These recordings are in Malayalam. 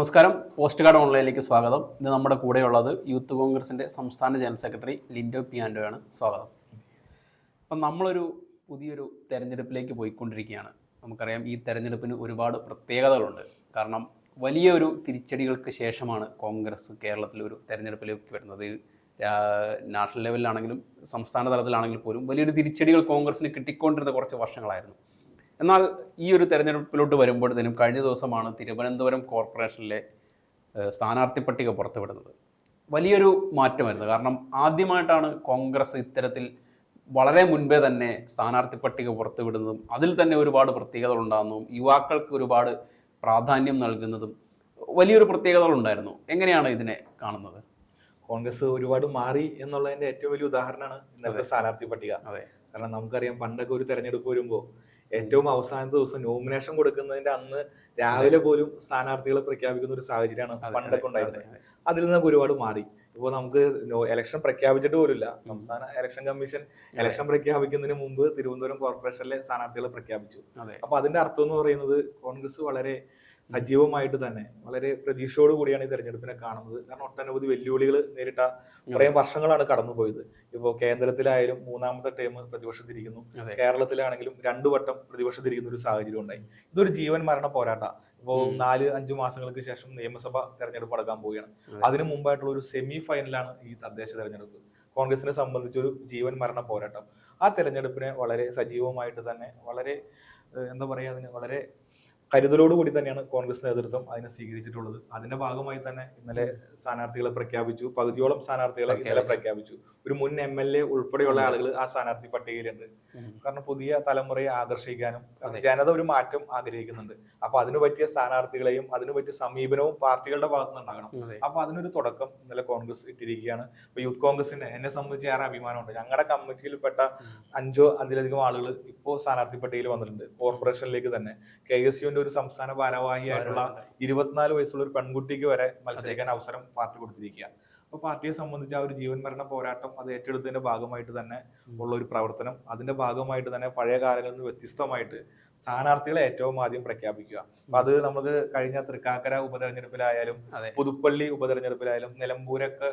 നമസ്കാരം. പോസ്റ്റ് കാർഡ് ഓൺലൈനിലേക്ക് സ്വാഗതം. ഇന്ന് നമ്മുടെ കൂടെയുള്ളത് യൂത്ത് കോൺഗ്രസിന്റെ സംസ്ഥാന ജനറൽ സെക്രട്ടറി ലിൻഡോ പിയാൻഡോയാണ്. സ്വാഗതം. അപ്പം നമ്മളൊരു പുതിയൊരു തെരഞ്ഞെടുപ്പിലേക്ക് പോയിക്കൊണ്ടിരിക്കുകയാണ്. നമുക്കറിയാം ഈ തെരഞ്ഞെടുപ്പിന് ഒരുപാട് പ്രത്യേകതകളുണ്ട്. കാരണം വലിയൊരു തിരിച്ചടികൾക്ക് ശേഷമാണ് കോൺഗ്രസ് കേരളത്തിൽ ഒരു തെരഞ്ഞെടുപ്പിലേക്ക് വരുന്നത്. ഇത് നാഷണൽ ലെവലിലാണെങ്കിലും സംസ്ഥാന തലത്തിലാണെങ്കിൽ പോലും വലിയൊരു തിരിച്ചടികൾ കോൺഗ്രസിന് കിട്ടിക്കൊണ്ടിരുന്ന കുറച്ച് വർഷങ്ങളായിരുന്നു. എന്നാൽ ഈ ഒരു തെരഞ്ഞെടുപ്പിലോട്ട് വരുമ്പോഴത്തേനും കഴിഞ്ഞ ദിവസമാണ് തിരുവനന്തപുരം കോർപ്പറേഷനിലെ സ്ഥാനാർത്ഥി പട്ടിക പുറത്തുവിടുന്നത്. വലിയൊരു മാറ്റമായിരുന്നു. കാരണം ആദ്യമായിട്ടാണ് കോൺഗ്രസ് ഇത്തരത്തിൽ വളരെ മുൻപേ തന്നെ സ്ഥാനാർത്ഥി പട്ടിക പുറത്തുവിടുന്നതും അതിൽ തന്നെ ഒരുപാട് പ്രത്യേകതകൾ ഉണ്ടാകുന്നതും യുവാക്കൾക്ക് ഒരുപാട് പ്രാധാന്യം നൽകുന്നതും വലിയൊരു പ്രത്യേകതകൾ ഉണ്ടായിരുന്നു എങ്ങനെയാണ് ഇതിനെ കാണുന്നത്? കോൺഗ്രസ് ഒരുപാട് മാറി എന്നുള്ളതിന്റെ ഏറ്റവും വലിയ ഉദാഹരണമാണ് ഇന്നത്തെ സ്ഥാനാർത്ഥി പട്ടിക. അതെ. കാരണം നമുക്കറിയാം പണ്ടൊക്കെ ഒരു തെരഞ്ഞെടുപ്പ് വരുമ്പോൾ ഏറ്റവും അവസാനത്തെ ദിവസം നോമിനേഷൻ കൊടുക്കുന്നതിന്റെ അന്ന് രാവിലെ പോലും സ്ഥാനാർത്ഥികളെ പ്രഖ്യാപിക്കുന്ന ഒരു സാഹചര്യമാണ് പണ്ടൊക്കെ ഉണ്ടായിരുന്നത്. അതെ, അതിൽ നിന്നൊക്കെ ഒരുപാട് മാറി. ഇപ്പോൾ നമുക്ക് ഇലക്ഷൻ പ്രഖ്യാപിച്ചിട്ട് പോലുമില്ല. സംസ്ഥാന ഇലക്ഷൻ കമ്മീഷൻ ഇലക്ഷൻ പ്രഖ്യാപിക്കുന്നതിന് മുമ്പ് തിരുവനന്തപുരം കോർപ്പറേഷനിലെ സ്ഥാനാർത്ഥികളെ പ്രഖ്യാപിച്ചു. അപ്പൊ അതിന്റെ അർത്ഥം എന്ന് പറയുന്നത് കോൺഗ്രസ് വളരെ സജീവമായിട്ട് തന്നെ വളരെ പ്രതീക്ഷയോട് കൂടിയാണ് ഈ തെരഞ്ഞെടുപ്പിനെ കാണുന്നത്. കാരണം ഒട്ടനവധി വെല്ലുവിളികൾ നേരിട്ട കുറേ വർഷങ്ങളാണ് കടന്നുപോയത്. ഇപ്പോൾ കേന്ദ്രത്തിലായാലും മൂന്നാമത്തെ ടേം പ്രതിപക്ഷത്തിരിക്കുന്നു. കേരളത്തിലാണെങ്കിലും രണ്ടു വട്ടം പ്രതിപക്ഷത്തിരിക്കുന്ന ഒരു സാഹചര്യം ഉണ്ടായി. ഇതൊരു ജീവൻ മരണ പോരാട്ട. ഇപ്പോൾ നാല് അഞ്ചു മാസങ്ങൾക്ക് ശേഷം നിയമസഭ തെരഞ്ഞെടുപ്പ് നടക്കാൻ പോവുകയാണ്. അതിനു മുമ്പായിട്ടുള്ള ഒരു സെമി ഫൈനലാണ് ഈ തദ്ദേശ തെരഞ്ഞെടുപ്പ്. കോൺഗ്രസിനെ സംബന്ധിച്ചൊരു ജീവൻ മരണ പോരാട്ടം. ആ തെരഞ്ഞെടുപ്പിനെ വളരെ സജീവമായിട്ട് തന്നെ വളരെ എന്താ പറയുക അതിന് വളരെ കരുതലോട് കൂടി തന്നെയാണ് കോൺഗ്രസ് നേതൃത്വം അതിനെ സ്വീകരിച്ചിട്ടുള്ളത്. അതിന്റെ ഭാഗമായി തന്നെ ഇന്നലെ സ്ഥാനാർത്ഥികളെ പ്രഖ്യാപിച്ചു. പകുതിയോളം സ്ഥാനാർത്ഥികളെ ഇന്നലെ പ്രഖ്യാപിച്ചു. ഒരു മുൻ എം എൽ എ ഉൾപ്പെടെയുള്ള ആളുകൾ ആ സ്ഥാനാർത്ഥി പട്ടികയിലുണ്ട്. കാരണം പുതിയ തലമുറയെ ആകർഷിക്കാനും ജനത ഒരു മാറ്റം ആഗ്രഹിക്കുന്നുണ്ട്. അപ്പൊ അതിനു പറ്റിയ സ്ഥാനാർത്ഥികളെയും അതിനു പറ്റിയ സമീപനവും പാർട്ടികളുടെ ഭാഗത്തു നിന്നുണ്ടാകണം അപ്പൊ അതിനൊരു തുടക്കം ഇന്നലെ കോൺഗ്രസ് ഇട്ടിരിക്കുകയാണ്. ഇപ്പൊ യൂത്ത് കോൺഗ്രസിന് എന്നെ സംബന്ധിച്ച് ഏറെ അഭിമാനമുണ്ട്. ഞങ്ങളുടെ കമ്മിറ്റിയിൽപ്പെട്ട അഞ്ചോ അതിലധികം ആളുകൾ ഇപ്പോ സ്ഥാനാർത്ഥി പട്ടികയിൽ വന്നിട്ടുണ്ട്. കോർപ്പറേഷനിലേക്ക് തന്നെ. കെ എസ് യുവിന്റെ ഒരു സംസ്ഥാന ഭാരവാഹിയായിട്ടുള്ള ഇരുപത്തിനാല് വയസ്സുള്ള ഒരു പെൺകുട്ടിക്ക് വരെ മത്സരിക്കാൻ അവസരം പാർട്ടി കൊടുത്തിരിക്കുക അപ്പൊ പാർട്ടിയെ സംബന്ധിച്ച് ആ ഒരു ജീവൻ മരണ പോരാട്ടം അത് ഏറ്റെടുത്തതിന്റെ ഭാഗമായിട്ട് തന്നെ ഉള്ള ഒരു പ്രവർത്തനം. അതിന്റെ ഭാഗമായിട്ട് തന്നെ പഴയ കാലങ്ങളിൽ നിന്ന് വ്യത്യസ്തമായിട്ട് സ്ഥാനാർത്ഥികളെ ഏറ്റവും ആദ്യം പ്രഖ്യാപിക്കുക. അപ്പൊ അത് നമുക്ക് കഴിഞ്ഞ തൃക്കാക്കര ഉപതെരഞ്ഞെടുപ്പിലായാലും പുതുപ്പള്ളി ഉപതെരഞ്ഞെടുപ്പിലായാലും നിലമ്പൂരൊക്കെ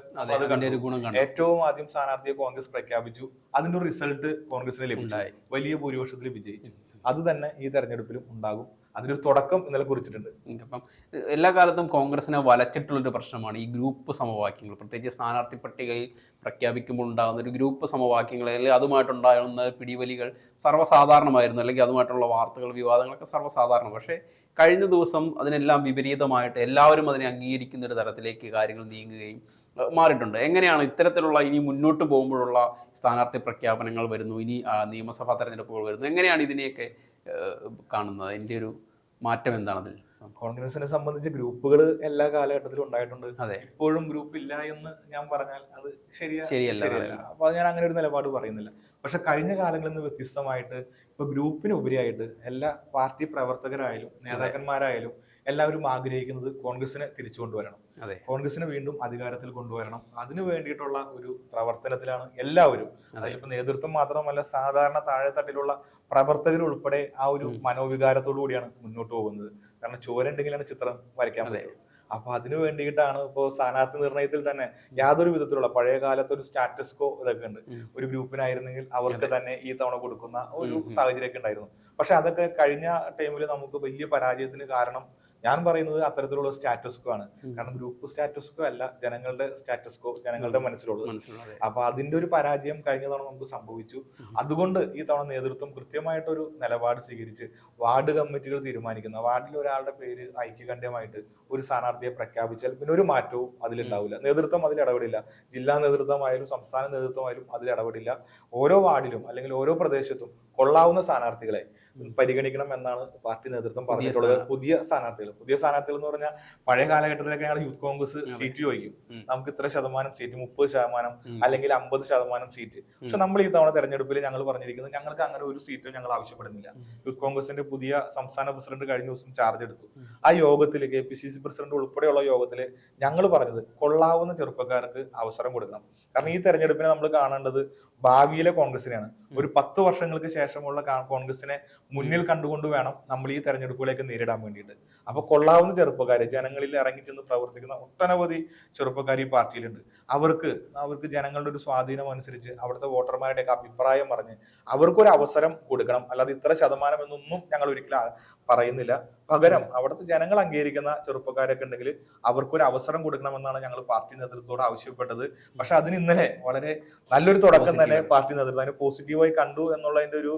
ഏറ്റവും ആദ്യം സ്ഥാനാർത്ഥിയെ കോൺഗ്രസ് പ്രഖ്യാപിച്ചു. അതിന്റെ ഒരു റിസൾട്ട് കോൺഗ്രസിന് ലഭിച്ചു. വലിയ ഭൂരിപക്ഷത്തിൽ വിജയിച്ചു. അത് തന്നെ ഈ തെരഞ്ഞെടുപ്പിലും ഉണ്ടാകും. അതിനൊരു തുടക്കം ഇന്നലെ കുറിച്ചിട്ടുണ്ട്. അപ്പം എല്ലാ കാലത്തും കോൺഗ്രസിനെ വലച്ചിട്ടുള്ളൊരു പ്രശ്നമാണ് ഈ ഗ്രൂപ്പ് സമവാക്യങ്ങൾ. പ്രത്യേകിച്ച് സ്ഥാനാർത്ഥി പട്ടികയിൽ പ്രഖ്യാപിക്കുമ്പോൾ ഉണ്ടാകുന്ന ഒരു ഗ്രൂപ്പ് സമവാക്യങ്ങൾ അല്ലെങ്കിൽ അതുമായിട്ടുണ്ടാകുന്ന പിടിവലികൾ സർവസാധാരണമായിരുന്നു. അല്ലെങ്കിൽ അതുമായിട്ടുള്ള വാർത്തകൾ വിവാദങ്ങളൊക്കെ സർവസാധാരണം പക്ഷേ കഴിഞ്ഞ ദിവസം അതിനെല്ലാം വിപരീതമായിട്ട് എല്ലാവരും അതിനെ അംഗീകരിക്കുന്ന ഒരു തരത്തിലേക്ക് കാര്യങ്ങൾ നീങ്ങുകയും മാറിയിട്ടുണ്ട്. എങ്ങനെയാണ് ഇത്തരത്തിലുള്ള ഇനി മുന്നോട്ട് പോകുമ്പോഴുള്ള സ്ഥാനാർത്ഥി പ്രഖ്യാപനങ്ങൾ വരുന്നു? ഇനി നിയമസഭാ തെരഞ്ഞെടുപ്പുകൾ വരുന്നു? എങ്ങനെയാണ് ഇതിനെയൊക്കെ കാണുന്നത്? എന്റെ ഒരു മാറ്റം എന്താണ് അതിൽ കോൺഗ്രസിനെ സംബന്ധിച്ച് ഗ്രൂപ്പുകൾ എല്ലാ കാലഘട്ടത്തിലും ഉണ്ടായിട്ടുണ്ട്. അതെ. ഇപ്പോഴും ഗ്രൂപ്പ് ഇല്ല എന്ന് ഞാൻ പറഞ്ഞാൽ അത് ശരിയാ ശരിയല്ല, അപ്പൊ അത് ഞാൻ അങ്ങനെ ഒരു നിലപാട് പറയുന്നില്ല. പക്ഷെ കഴിഞ്ഞ കാലങ്ങളിൽ നിന്ന് വ്യത്യസ്തമായിട്ട് ഇപ്പൊ ഗ്രൂപ്പിന് ഉപരിയായിട്ട് എല്ലാ പാർട്ടി പ്രവർത്തകരായാലും നേതാക്കന്മാരായാലും എല്ലാവരും ആഗ്രഹിക്കുന്നത് കോൺഗ്രസിനെ തിരിച്ചു കൊണ്ടുവരണം. അതെ. കോൺഗ്രസിനെ വീണ്ടും അധികാരത്തിൽ കൊണ്ടുവരണം. അതിനു വേണ്ടിയിട്ടുള്ള ഒരു പ്രവർത്തനത്തിലാണ് എല്ലാവരും അതെ. അതിലിപ്പോ നേതൃത്വം മാത്രമല്ല സാധാരണ താഴെത്തട്ടിലുള്ള പ്രവർത്തകർ ഉൾപ്പെടെ ആ ഒരു മനോവികാരത്തോടു കൂടിയാണ് മുന്നോട്ട് പോകുന്നത്. കാരണം ചോരുണ്ടെങ്കിലാണ് ചിത്രം വരയ്ക്കാൻ പറ്റുള്ളൂ. പറ്റും അപ്പൊ അതിനു വേണ്ടിയിട്ടാണ് ഇപ്പോ സ്ഥാനാർത്ഥി നിർണയത്തിൽ തന്നെ യാതൊരു വിധത്തിലുള്ള പഴയ കാലത്ത് ഒരു സ്റ്റാറ്റസ്കോ ഇതൊക്കെ ഉണ്ട്. ഒരു ഗ്രൂപ്പിനായിരുന്നെങ്കിൽ അവർക്ക് തന്നെ ഈ തവണ കൊടുക്കുന്ന ഒരു. സാഹചര്യമൊക്കെ ഉണ്ടായിരുന്നു. പക്ഷെ അതൊക്കെ കഴിഞ്ഞ ടൈമിൽ നമുക്ക് വലിയ പരാജയത്തിന് കാരണം ഞാൻ പറയുന്നത് അത്തരത്തിലുള്ള സ്റ്റാറ്റസ് കോ ആണ്. കാരണം ഗ്രൂപ്പ് സ്റ്റാറ്റസ് കോ അല്ല ജനങ്ങളുടെ സ്റ്റാറ്റസ് കോ ജനങ്ങളുടെ മനസ്സിലുള്ളത്. അപ്പൊ അതിന്റെ ഒരു പരാജയം കഴിഞ്ഞ തവണ നമുക്ക് സംഭവിച്ചു. അതുകൊണ്ട് ഈ തവണ നേതൃത്വം കൃത്യമായിട്ടൊരു നിലപാട് സ്വീകരിച്ച് വാർഡ് കമ്മിറ്റികൾ തീരുമാനിക്കുന്ന. വാർഡിൽ ഒരാളുടെ പേര് ഐക്യകണ്ഠ്യമായിട്ട് ഒരു സ്ഥാനാർത്ഥിയെ പ്രഖ്യാപിച്ചാൽ പിന്നെ ഒരു മാറ്റവും അതിലുണ്ടാവില്ല. നേതൃത്വം അതിൽ ഇടപെടില്ല. ജില്ലാ നേതൃത്വമായാലും സംസ്ഥാന നേതൃത്വമായാലും അതിൽ ഇടപെടില്ല. ഓരോ വാർഡിലും അല്ലെങ്കിൽ ഓരോ പ്രദേശത്തും കൊള്ളാവുന്ന സ്ഥാനാർത്ഥികളെ പരിഗണിക്കണം എന്നാണ് പാർട്ടി നേതൃത്വം പറഞ്ഞിട്ടുള്ളത്. പുതിയ സ്ഥാനാർത്ഥികൾ. പുതിയ സ്ഥാനാർത്ഥികൾ എന്ന് പറഞ്ഞാൽ പഴയ കാലഘട്ടത്തിലൊക്കെ ഞങ്ങൾ യൂത്ത് കോൺഗ്രസ് സീറ്റ് ചോദിക്കും. നമുക്ക് ഇത്ര ശതമാനം സീറ്റ് മുപ്പത് ശതമാനം അല്ലെങ്കിൽ അമ്പത് ശതമാനം സീറ്റ്. പക്ഷെ നമ്മൾ ഈ തവണ തെരഞ്ഞെടുപ്പിൽ ഞങ്ങൾ പറഞ്ഞിരിക്കുന്നത് ഞങ്ങൾക്ക് അങ്ങനെ ഒരു സീറ്റും ഞങ്ങൾ ആവശ്യപ്പെടുന്നില്ല. യൂത്ത് കോൺഗ്രസിന്റെ പുതിയ സംസ്ഥാന പ്രസിഡന്റ് കഴിഞ്ഞ ദിവസം ചാർജ് എടുത്തു. ആ യോഗത്തിൽ K P C C president ഉൾപ്പെടെയുള്ള യോഗത്തിൽ ഞങ്ങൾ പറഞ്ഞത് കൊള്ളാവുന്ന ചെറുപ്പക്കാർക്ക് അവസരം കൊടുക്കണം. കാരണം ഈ തെരഞ്ഞെടുപ്പിനെ നമ്മൾ കാണേണ്ടത് ഭാവിയിലെ കോൺഗ്രസിനെയാണ്. ഒരു പത്ത് വർഷങ്ങൾക്ക് ശേഷമുള്ള കോൺഗ്രസിനെ മുന്നിൽ കണ്ടുകൊണ്ട് വേണം നമ്മൾ ഈ തെരഞ്ഞെടുപ്പുകളെയൊക്കെ നേരിടാൻ വേണ്ടിയിട്ട്. അപ്പൊ കൊള്ളാവുന്ന ചെറുപ്പക്കാർ ജനങ്ങളിൽ ഇറങ്ങി ചെന്ന് പ്രവർത്തിക്കുന്ന ഒട്ടനവധി ചെറുപ്പക്കാർ ഈ പാർട്ടിയിലുണ്ട്. അവർക്ക് അവർക്ക് ജനങ്ങളുടെ ഒരു സ്വാധീനം അനുസരിച്ച് അവിടുത്തെ വോട്ടർമാരുടെയൊക്കെ അഭിപ്രായം പറഞ്ഞ് അവർക്കൊരു അവസരം കൊടുക്കണം. അല്ലാതെ ഇത്ര ശതമാനം എന്നൊന്നും ഞങ്ങൾ ഒരിക്കലും പറയുന്നില്ല. പകരം അവിടുത്തെ ജനങ്ങൾ അംഗീകരിക്കുന്ന ചെറുപ്പക്കാരൊക്കെ ഉണ്ടെങ്കിൽ അവർക്കൊരു അവസരം കൊടുക്കണമെന്നാണ് ഞങ്ങൾ പാർട്ടി നേതൃത്വത്തോട് ആവശ്യപ്പെട്ടത്. പക്ഷെ അതിന് ഇന്നലെ വളരെ നല്ലൊരു തുടക്കം തന്നെ പാർട്ടി നേതൃത്വം. അതിന് പോസിറ്റീവായി കണ്ടു എന്നുള്ളതിന്റെ ഒരു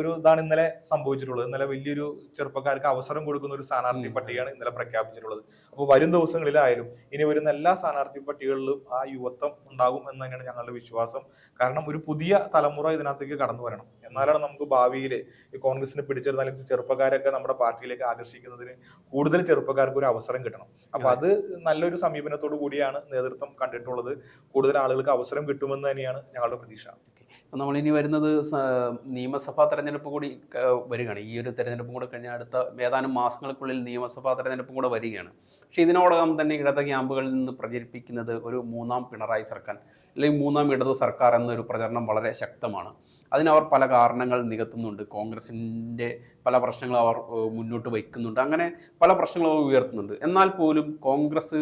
ഒരു ഇതാണ് ഇന്നലെ സംഭവിച്ചിട്ടുള്ളത്. ഇന്നലെ വലിയൊരു ചെറുപ്പക്കാർക്ക് അവസരം കൊടുക്കുന്ന ഒരു സ്ഥാനാർത്ഥി. പട്ടികയാണ് ഇന്നലെ പ്രഖ്യാപിച്ചിട്ടുള്ളത്. അപ്പോൾ വരും ദിവസങ്ങളിലായാലും ഇനി വരുന്ന എല്ലാ സ്ഥാനാർത്ഥി പട്ടികളിലും ആ യുവത്വം ഉണ്ടാകും എന്ന് തന്നെയാണ് ഞങ്ങളുടെ വിശ്വാസം. കാരണം ഒരു പുതിയ തലമുറ ഇതിനകത്തേക്ക് കടന്നു വരണം. എന്നാലാണ് നമുക്ക് ഭാവിയിൽ ഈ കോൺഗ്രസിനെ പിടിച്ചെടുത്താലും ചെറുപ്പക്കാരൊക്കെ നമ്മുടെ പാർട്ടിയിലേക്ക് ആകർഷിക്കുന്നതിന് കൂടുതൽ ചെറുപ്പക്കാർക്ക് ഒരു അവസരം കിട്ടണം. അപ്പൊ അത്. നല്ലൊരു സമീപനത്തോടു കൂടിയാണ് നേതൃത്വം കണ്ടിട്ടുള്ളത്. കൂടുതൽ ആളുകൾക്ക് അവസരം കിട്ടുമെന്ന് തന്നെയാണ് ഞങ്ങളുടെ പ്രതീക്ഷ. നമ്മൾ ഇനി വരുന്നത് നിയമസഭാ തെരഞ്ഞെടുപ്പ് കൂടി വരികയാണ്. ഈ ഒരു തെരഞ്ഞെടുപ്പും കൂടെ കഴിഞ്ഞ അടുത്ത ഏതാനും മാസങ്ങൾക്കുള്ളിൽ നിയമസഭാ തെരഞ്ഞെടുപ്പും കൂടെ വരികയാണ്. പക്ഷേ ഇതിനോടകം തന്നെ ഇടത് ക്യാമ്പുകളിൽ നിന്ന് പ്രചരിപ്പിക്കുന്നത് ഒരു മൂന്നാം പിണറായി സർക്കാർ അല്ലെങ്കിൽ മൂന്നാം ഇടത് സർക്കാർ എന്നൊരു പ്രചരണം വളരെ ശക്തമാണ്. അതിനവർ പല കാരണങ്ങൾ നികത്തുന്നുണ്ട്. കോൺഗ്രസിന്റെ പല പ്രശ്നങ്ങൾ അവർ മുന്നോട്ട് വയ്ക്കുന്നുണ്ട്. അങ്ങനെ പല പ്രശ്നങ്ങളും ഉയർത്തുന്നുണ്ട്. എന്നാൽ പോലും കോൺഗ്രസ്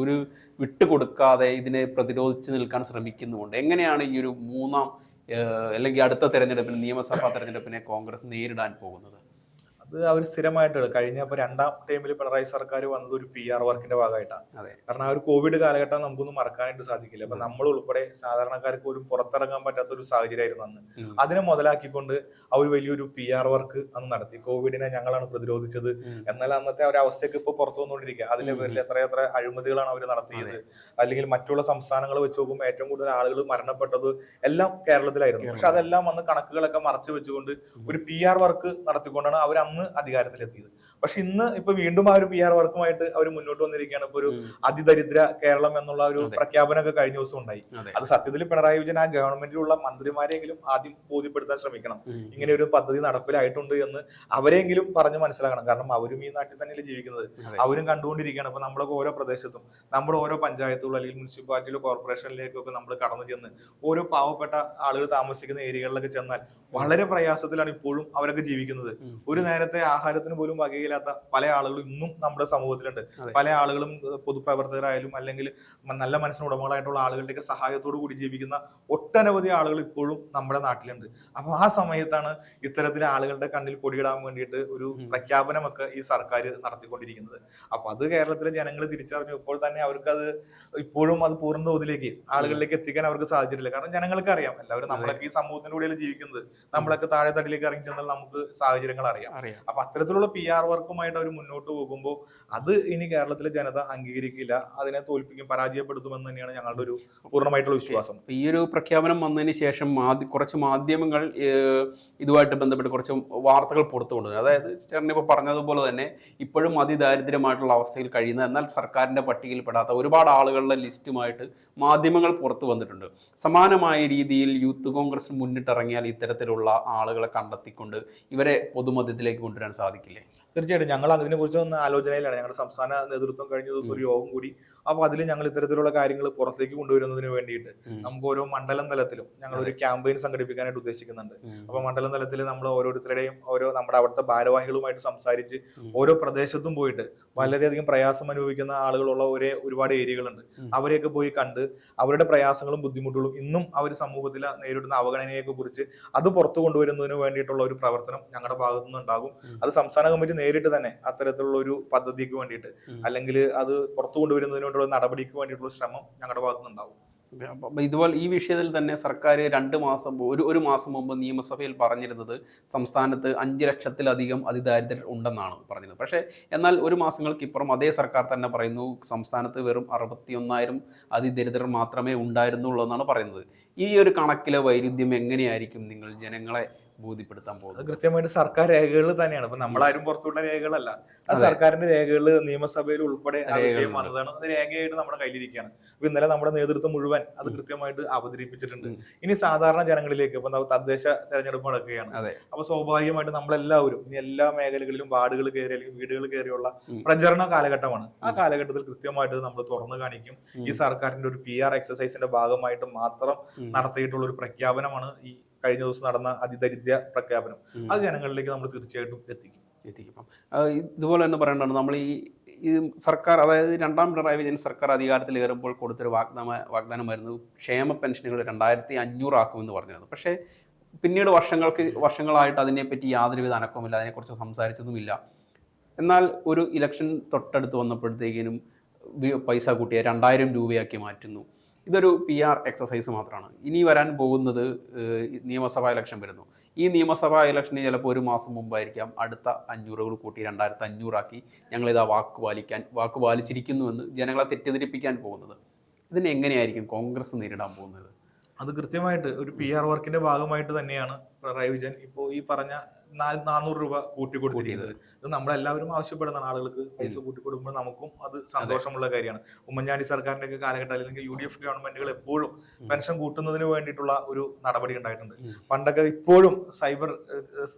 ഒരു വിട്ടുകൊടുക്കാതെ ഇതിനെ പ്രതിരോധിച്ച് നിൽക്കാൻ ശ്രമിക്കുന്നുമുണ്ട്. എങ്ങനെയാണ് ഈ ഒരു മൂന്നാം അല്ലെങ്കിൽ അടുത്ത തെരഞ്ഞെടുപ്പിന് നിയമസഭാ തെരഞ്ഞെടുപ്പിനെ കോൺഗ്രസ് നേരിടാൻ പോകുന്നത്? അത് അവർ സ്ഥിരമായിട്ടാണ് കഴിഞ്ഞ ഇപ്പൊ രണ്ടാം ടൈമിൽ പിണറായി സർക്കാർ വന്നത് ഒരു പി ആർ വർക്കിന്റെ ഭാഗമായിട്ടാണ്. കാരണം ആ ഒരു കോവിഡ് കാലഘട്ടം നമുക്കൊന്നും മറക്കാനായിട്ട് സാധിക്കില്ല. അപ്പൊ നമ്മൾ ഉൾപ്പെടെ സാധാരണക്കാർക്ക് പോലും പുറത്തിറങ്ങാൻ പറ്റാത്ത ഒരു സാഹചര്യമായിരുന്നു അന്ന്. അതിനെ മുതലാക്കിക്കൊണ്ട് അവർ വലിയൊരു പി ആർ വർക്ക് അന്ന് നടത്തി. കോവിഡിനെ ഞങ്ങളാണ് പ്രതിരോധിച്ചത്. എന്നാൽ അന്നത്തെ ഒരു അവസ്ഥയ്ക്ക് ഇപ്പൊ പുറത്തു വന്നുകൊണ്ടിരിക്കുക. അതിന്റെ ഉം. പേരിൽ എത്രയെത്ര അഴിമതികളാണ് അവർ നടത്തിയത്. അല്ലെങ്കിൽ മറ്റുള്ള സംസ്ഥാനങ്ങൾ വെച്ച് നോക്കുമ്പോൾ ഏറ്റവും കൂടുതൽ ആളുകൾ മരണപ്പെട്ടത് എല്ലാം കേരളത്തിലായിരുന്നു. പക്ഷെ അതെല്ലാം അന്ന് കണക്കുകളൊക്കെ മറച്ചു വെച്ചുകൊണ്ട് ഒരു പി ആർ വർക്ക് നടത്തിക്കൊണ്ടാണ് അവർ അന്ന് അധികാരത്തിലെത്തിയത്. പക്ഷെ ഇന്ന് ഇപ്പൊ വീണ്ടും ആ ഒരു പി ആർ വർക്കുമായിട്ട് അവർ മുന്നോട്ട് വന്നിരിക്കുകയാണ്. ഇപ്പൊ ഒരു അതിദരിദ്ര കേരളം എന്നുള്ള ഒരു. പ്രഖ്യാപനമൊക്കെ കഴിഞ്ഞ ദിവസം ഉണ്ടായി. അത്. സത്യത്തിൽ പിണറായി വിജയൻ ആ ഗവൺമെന്റിലുള്ള മന്ത്രിമാരെങ്കിലും ആദ്യം ബോധ്യപ്പെടുത്താൻ ശ്രമിക്കണം. ഇങ്ങനെ ഒരു പദ്ധതി നടപ്പിലായിട്ടുണ്ട് എന്ന് അവരെങ്കിലും പറഞ്ഞ് മനസ്സിലാക്കണം. കാരണം അവരും ഈ നാട്ടിൽ തന്നെയല്ലേ ജീവിക്കുന്നത്. അവരും കണ്ടുകൊണ്ടിരിക്കുകയാണ്. അപ്പൊ നമ്മളൊക്കെ ഓരോ പ്രദേശത്തും നമ്മുടെ ഓരോ പഞ്ചായത്തുകൾ അല്ലെങ്കിൽ മുനിസിപ്പാലിറ്റിയിലോ കോർപ്പറേഷനിലേക്കൊക്കെ നമ്മൾ കടന്നു ചെന്ന് ഓരോ പാവപ്പെട്ട ആളുകൾ താമസിക്കുന്ന ഏരിയകളിലൊക്കെ ചെന്നാൽ വളരെ പ്രയാസത്തിലാണ് ഇപ്പോഴും അവരൊക്കെ ജീവിക്കുന്നത്. ഒരു നേരത്തെ ആഹാരത്തിന് പോലും വകയില്ലാത്ത പല ആളുകളും ഇന്നും നമ്മുടെ സമൂഹത്തിലുണ്ട്. പല ആളുകളും പൊതുപ്രവർത്തകരായാലും അല്ലെങ്കിൽ നല്ല മനസ്സിന് ഉടമകളായിട്ടുള്ള ആളുകളുടെയൊക്കെ സഹായത്തോടു കൂടി ജീവിക്കുന്ന ഒട്ടനവധി ആളുകൾ ഇപ്പോഴും നമ്മുടെ നാട്ടിലുണ്ട്. അപ്പൊ ആ സമയത്താണ് ഇത്തരത്തിലെ ആളുകളുടെ കണ്ണിൽ പൊടിയിടാൻ വേണ്ടിയിട്ട് ഒരു പ്രഖ്യാപനമൊക്കെ ഈ സർക്കാർ നടത്തിക്കൊണ്ടിരിക്കുന്നത്. അപ്പൊ അത് കേരളത്തിലെ ജനങ്ങൾ തിരിച്ചറിഞ്ഞു. ഇപ്പോൾ തന്നെ അവർക്ക് അത് ഇപ്പോഴും അത് പൂർണ തോതിലേക്ക് ആളുകളിലേക്ക് എത്തിക്കാൻ അവർക്ക് സാധിച്ചിട്ടില്ല. കാരണം ജനങ്ങൾക്ക് അറിയാം. എല്ലാവരും നമ്മളൊക്കെ ഈ സമൂഹത്തിന്റെ കൂടെയല്ലേ ജീവിക്കുന്നത്. നമ്മളൊക്കെ താഴെ തട്ടിലേക്ക് ഇറങ്ങി ചെന്നാൽ നമുക്ക് സാഹചര്യങ്ങൾ അറിയാം. അറിയാം. അപ്പൊ അത്തരത്തിലുള്ള പി ആർ വർക്കുമായിട്ട് അവർ മുന്നോട്ട് പോകുമ്പോൾ അത് ഇനി കേരളത്തിലെ ജനത അംഗീകരിക്കില്ല. അതിനെ തോൽപ്പിക്കും പരാജയപ്പെടുത്തുമെന്ന് തന്നെയാണ് ഞങ്ങളുടെ ഒരു പൂർണമായിട്ടുള്ള വിശ്വാസം. ഈ ഒരു പ്രഖ്യാപനം വന്നതിന് ശേഷം കുറച്ച് മാധ്യമങ്ങൾ ഇതുമായിട്ട് ബന്ധപ്പെട്ട് കുറച്ച് വാർത്തകൾ പുറത്തു കൊണ്ടുവന്നു അതായത് ചേട്ടൻ ഇപ്പോൾ പറഞ്ഞതുപോലെ തന്നെ ഇപ്പോഴും അതിദാരിദ്ര്യമായിട്ടുള്ള അവസ്ഥയിൽ കഴിയുന്ന എന്നാൽ സർക്കാരിന്റെ പട്ടികയിൽപ്പെടാത്ത ഒരുപാട് ആളുകളുടെ ലിസ്റ്റുമായിട്ട് മാധ്യമങ്ങൾ പുറത്തു വന്നിട്ടുണ്ട്. സമാനമായ രീതിയിൽ യൂത്ത് കോൺഗ്രസ് മുന്നിട്ടിറങ്ങിയാൽ ഇത്തരത്തിലുള്ള ആളുകളെ കണ്ടെത്തിക്കൊണ്ട് ഇവരെ പൊതുമധ്യത്തിലേക്ക് കൊണ്ടുവരാൻ സാധിക്കില്ലേ? തീർച്ചയായിട്ടും ഞങ്ങൾ അതിനെ കുറിച്ച് ഒന്ന് ആലോചനയിലാണ്. ഞങ്ങളുടെ സംസ്ഥാന നേതൃത്വം കഴിഞ്ഞ ദിവസം ഒരു യോഗം കൂടി അപ്പൊ അതിൽ ഞങ്ങൾ ഇത്തരത്തിലുള്ള കാര്യങ്ങൾ പുറത്തേക്ക് കൊണ്ടുവരുന്നതിന് വേണ്ടിയിട്ട് നമുക്ക് ഓരോ മണ്ഡലം തലത്തിലും ഞങ്ങൾ ഒരു ക്യാമ്പയിൻ സംഘടിപ്പിക്കാനായിട്ട് ഉദ്ദേശിക്കുന്നുണ്ട്. അപ്പൊ മണ്ഡലം തലത്തിൽ നമ്മൾ ഓരോരുത്തരുടെയും ഓരോ നമ്മുടെ അവിടുത്തെ ഭാരവാഹികളുമായിട്ട് സംസാരിച്ച് ഓരോ പ്രദേശത്തും പോയിട്ട് വളരെയധികം പ്രയാസം അനുഭവിക്കുന്ന ആളുകളുള്ള ഒരേ ഒരുപാട് ഏരിയകളുണ്ട്. അവരെയൊക്കെ പോയി കണ്ട് അവരുടെ പ്രയാസങ്ങളും ബുദ്ധിമുട്ടുകളും ഇന്നും അവർ സമൂഹത്തിൽ നേരിടുന്ന അവഗണനയെയൊക്കെ കുറിച്ച് അത് പുറത്തു കൊണ്ടുവരുന്നതിന് വേണ്ടിയിട്ടുള്ള ഒരു പ്രവർത്തനം ഞങ്ങളുടെ ഭാഗത്തു നിന്നുണ്ടാകും അത് സംസ്ഥാന കമ്മിറ്റി നേരിട്ട് തന്നെ അത്തരത്തിലുള്ള ഒരു പദ്ധതിക്ക് വേണ്ടിയിട്ട് അല്ലെങ്കിൽ അത് പുറത്തു കൊണ്ടുവരുന്നതിന് വേണ്ടിയുള്ള നടപടിക്ക് വേണ്ടിയിട്ടുള്ള ശ്രമം ഞങ്ങളുടെ ഭാഗത്തു നിന്നുണ്ടാവും അപ്പം ഇതുപോലെ ഈ വിഷയത്തിൽ തന്നെ സർക്കാർ രണ്ട് മാസം ഒരു ഒരു മാസം മുമ്പ് നിയമസഭയിൽ പറഞ്ഞിരുന്നത് സംസ്ഥാനത്ത് അഞ്ച് ലക്ഷത്തിലധികം അതിദാരിദ്ര്യർ ഉണ്ടെന്നാണ് പറഞ്ഞത്. പക്ഷേ എന്നാൽ ഒരു മാസങ്ങൾക്ക് ഇപ്പുറം അതേ സർക്കാർ തന്നെ പറയുന്നു സംസ്ഥാനത്ത് വെറും അറുപത്തിയൊന്നായിരം അതിദരിദ്രർ മാത്രമേ ഉണ്ടായിരുന്നുള്ളൂ എന്നാണ് പറയുന്നത്. ഈ ഒരു കണക്കിലെ വൈരുദ്ധ്യം എങ്ങനെയായിരിക്കും? നിങ്ങൾ ജനങ്ങളെ ബോധ്യപ്പെടുത്താൻ പോകുന്നത്. കൃത്യമായിട്ട് സർക്കാർ രേഖകൾ തന്നെയാണ്. ഇപ്പൊ നമ്മളാരും പുറത്തുള്ള രേഖകളല്ല. അത് സർക്കാരിന്റെ രേഖകൾ നിയമസഭയിൽ ഉൾപ്പെടെ വിഷയം വന്നതാണ്. അത് രേഖയായിട്ട് നമ്മുടെ കയ്യിലിരിക്കുകയാണ്. അപ്പൊ ഇന്നലെ നമ്മുടെ നേതൃത്വം മുഴുവൻ അത് കൃത്യമായിട്ട് അവതരിപ്പിച്ചിട്ടുണ്ട്. ഇനി സാധാരണ ജനങ്ങളിലേക്ക് ഇപ്പൊ തദ്ദേശ തെരഞ്ഞെടുപ്പ് നടക്കുകയാണ്. അപ്പൊ സ്വാഭാവികമായിട്ട് നമ്മളെല്ലാവരും ഇനി എല്ലാ മേഖലകളിലും വാർഡുകൾ കയറി അല്ലെങ്കിൽ വീടുകൾ കയറിയുള്ള. പ്രചരണ കാലഘട്ടമാണ്. ആ കാലഘട്ടത്തിൽ കൃത്യമായിട്ട് നമ്മൾ തുറന്നു കാണിക്കും. ഈ സർക്കാരിന്റെ ഒരു പി ആർ എക്സസൈസിന്റെ ഭാഗമായിട്ട് മാത്രം നടത്തിയിട്ടുള്ള ഒരു പ്രഖ്യാപനമാണ് ഈ കഴിഞ്ഞ ദിവസം നടന്ന അതിദരിദ്ര പ്രഖ്യാപനം. അത് ജനങ്ങളിലേക്ക് നമ്മൾ തീർച്ചയായിട്ടും എത്തിക്കും. എത്തിക്കും. ഇതുപോലെ തന്നെ പറയേണ്ടതാണ്. നമ്മൾ ഈ ഈ സർക്കാർ അതായത് രണ്ടാം പിണറായി വിജയൻ സർക്കാർ അധികാരത്തിൽ കയറുമ്പോൾ കൊടുത്തൊരു വാഗ്ദാന വാഗ്ദാനമായിരുന്നു ക്ഷേമ പെൻഷനുകൾ രണ്ടായിരത്തി അഞ്ഞൂറാക്കുമെന്ന് പറഞ്ഞിരുന്നു. പക്ഷേ പിന്നീട് വർഷങ്ങൾക്ക് വർഷങ്ങളായിട്ട് അതിനെപ്പറ്റി യാതൊരുവിധ അനക്കവുമില്ല. അതിനെക്കുറിച്ച് സംസാരിച്ചതുമില്ല. എന്നാൽ ഒരു ഇലക്ഷൻ തൊട്ടടുത്ത് വന്നപ്പോഴത്തേക്കിനും പൈസ കൂട്ടിയ രണ്ടായിരം രൂപയാക്കി മാറ്റുന്നു. ഇതൊരു പി ആർ എക്സസൈസ് മാത്രമാണ് ഇനി വരാൻ പോകുന്നത് നിയമസഭാ ഇലക്ഷൻ വരുന്നു. ഈ നിയമസഭാ ഇലക്ഷന് ചിലപ്പോൾ ഒരു മാസം മുമ്പായിരിക്കാം അടുത്ത അഞ്ഞൂറുകൾ കൂട്ടി രണ്ടായിരത്തി അഞ്ഞൂറാക്കി ഞങ്ങളിതാ വാക്ക് പാലിക്കാൻ വാക്ക് പാലിച്ചിരിക്കുന്നുവെന്ന് ജനങ്ങളെ തെറ്റിദ്ധരിപ്പിക്കാൻ പോകുന്നത്. ഇതിനെ എങ്ങനെയായിരിക്കും കോൺഗ്രസ് നേരിടാൻ പോകുന്നത്? അത് കൃത്യമായിട്ട് ഒരു പി ആർ വർക്കിന്റെ ഭാഗമായിട്ട് തന്നെയാണ് പിണറായി വിജയൻ ഇപ്പോൾ ഈ പറഞ്ഞ നാനൂറ് രൂപ കൂട്ടി കൊടുത്തിരിക്കുന്നത് ഇത് നമ്മളെല്ലാവരും ആവശ്യപ്പെടുന്ന ആളുകൾക്ക് പൈസ കൂട്ടി കൊടുക്കുമ്പോൾ നമുക്കും അത് സന്തോഷമുള്ള കാര്യമാണ്. ഉമ്മൻചാണ്ടി സർക്കാരിന്റെ ഒക്കെ കാലഘട്ടം അല്ലെങ്കിൽ യു ഡി എഫ് ഗവൺമെന്റുകൾ എപ്പോഴും പെൻഷൻ കൂട്ടുന്നതിന് വേണ്ടിയിട്ടുള്ള ഒരു നടപടി ഉണ്ടായിട്ടുണ്ട്. പണ്ടൊക്കെ ഇപ്പോഴും സൈബർ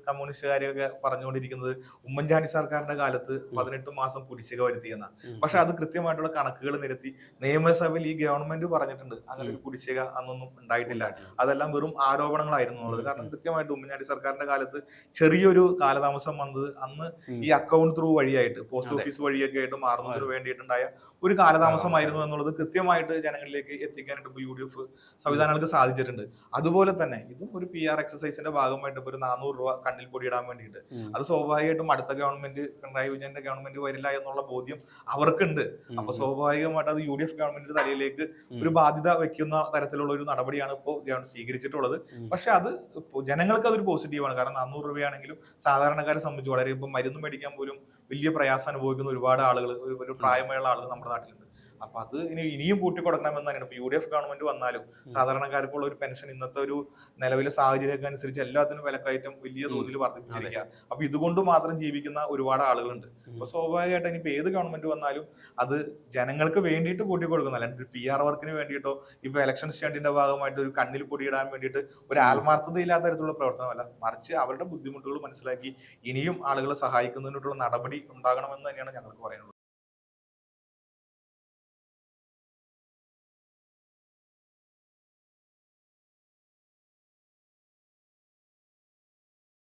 കമ്മ്യൂണിസ്റ്റുകാരെയൊക്കെ പറഞ്ഞുകൊണ്ടിരിക്കുന്നത് ഉമ്മൻചാണ്ടി സർക്കാരിന്റെ കാലത്ത് പതിനെട്ട് മാസം കുടിശ്ശിക വരുത്തിയെന്ന. പക്ഷെ അത് കൃത്യമായിട്ടുള്ള കണക്കുകൾ നിരത്തി നിയമസഭയിൽ ഈ ഗവൺമെന്റ് പറഞ്ഞിട്ടുണ്ട്. അങ്ങനെ ഒരു കുടിശ്ശിക അന്നൊന്നും ഉണ്ടായിട്ടില്ല. അതെല്ലാം വെറും ആരോപണങ്ങളായിരുന്നു എന്നുള്ളത്. കാരണം കൃത്യമായിട്ട് ഉമ്മൻചാണ്ടി സർക്കാരിന്റെ കാലത്ത് ചെറിയൊരു കാലതാമസം വന്നത് അന്ന്. ഈ അക്കൗണ്ട് ത്രൂ വഴിയായിട്ട് പോസ്റ്റ്. ഓഫീസ് വഴിയൊക്കെ ആയിട്ട് മാറുന്നതിന് വേണ്ടിയിട്ടുണ്ടായ ഒരു കാലതാമസമായിരുന്നു എന്നുള്ളത് കൃത്യമായിട്ട് ജനങ്ങളിലേക്ക് എത്തിക്കാനായിട്ട് ഇപ്പോൾ യു ഡി എഫ് സംവിധാനങ്ങൾക്ക് സാധിച്ചിട്ടുണ്ട്. അതുപോലെ തന്നെ ഇതും ഒരു പി ആർ എക്സസൈസിന്റെ ഭാഗമായിട്ട് ഇപ്പോൾ ഒരു നാനൂറ് രൂപ കണ്ണിൽ പൊടിയിടാൻ വേണ്ടിയിട്ട്. അത് സ്വാഭാവികമായിട്ടും അടുത്ത ഗവൺമെന്റ് പിണറായി വിജയന്റെ ഗവൺമെന്റ് വരില്ല എന്നുള്ള ബോധ്യം അവർക്കുണ്ട്. അപ്പൊ സ്വാഭാവികമായിട്ട് അത് യു ഡി എഫ് ഗവൺമെന്റിന്റെ തലയിലേക്ക് ഒരു ബാധ്യത വെക്കുന്ന തരത്തിലുള്ള ഒരു നടപടിയാണ് ഇപ്പോൾ സ്വീകരിച്ചിട്ടുള്ളത്. പക്ഷെ അത് ജനങ്ങൾക്ക് അതൊരു പോസിറ്റീവാണ് കാരണം നാനൂറ് രൂപയാണെങ്കിലും സാധാരണക്കാരെ സംബന്ധിച്ച് വളരെ ഇപ്പം മരുന്ന് മേടിക്കാൻ പോലും വലിയ പ്രയാസം അനുഭവിക്കുന്ന ഒരുപാട് ആളുകൾ ഒരു- പ്രായമായുള്ള ആളുകൾ നമ്മുടെ നാട്ടിലുണ്ട്. അപ്പൊ അത് ഇനി ഇനിയും കൂട്ടി കൊടുക്കണമെന്ന് തന്നെയാണ്. ഇപ്പൊ യു ഡി എഫ് ഗവൺമെന്റ് വന്നാലും സാധാരണക്കാർക്കുള്ള ഒരു പെൻഷൻ ഇന്നത്തെ ഒരു നിലവിലെ സാഹചര്യമൊക്കെ അനുസരിച്ച് എല്ലാത്തിനും വിലക്കയറ്റം വലിയ തോതിൽ വർദ്ധിപ്പിച്ചിരിക്കുക. അപ്പൊ ഇതുകൊണ്ട് മാത്രം ജീവിക്കുന്ന ഒരുപാട് ആളുകളുണ്ട്. അപ്പൊ സ്വാഭാവികമായിട്ട് ഇനിയിപ്പോ ഏത് ഗവൺമെന്റ് വന്നാലും അത് ജനങ്ങൾക്ക് വേണ്ടിയിട്ട് കൂട്ടി കൊടുക്കുന്ന അല്ലാണ്ട് പി ആർ വർക്കിന് വേണ്ടിയിട്ടോ ഇപ്പൊ ഇലക്ഷൻ സ്റ്റാൻഡിന്റെ ഭാഗമായിട്ട് ഒരു കണ്ണിൽ പൊടിയിടാൻ വേണ്ടിയിട്ട് ഒരു ആത്മാർത്ഥതയില്ലാത്ത തരത്തിലുള്ള പ്രവർത്തനമല്ല. മറിച്ച് അവരുടെ ബുദ്ധിമുട്ടുകൾ മനസ്സിലാക്കി ഇനിയും ആളുകളെ സഹായിക്കുന്നതിനുള്ള നടപടി ഉണ്ടാകണമെന്ന് തന്നെയാണ് ഞങ്ങൾക്ക് പറയാനുള്ളത്.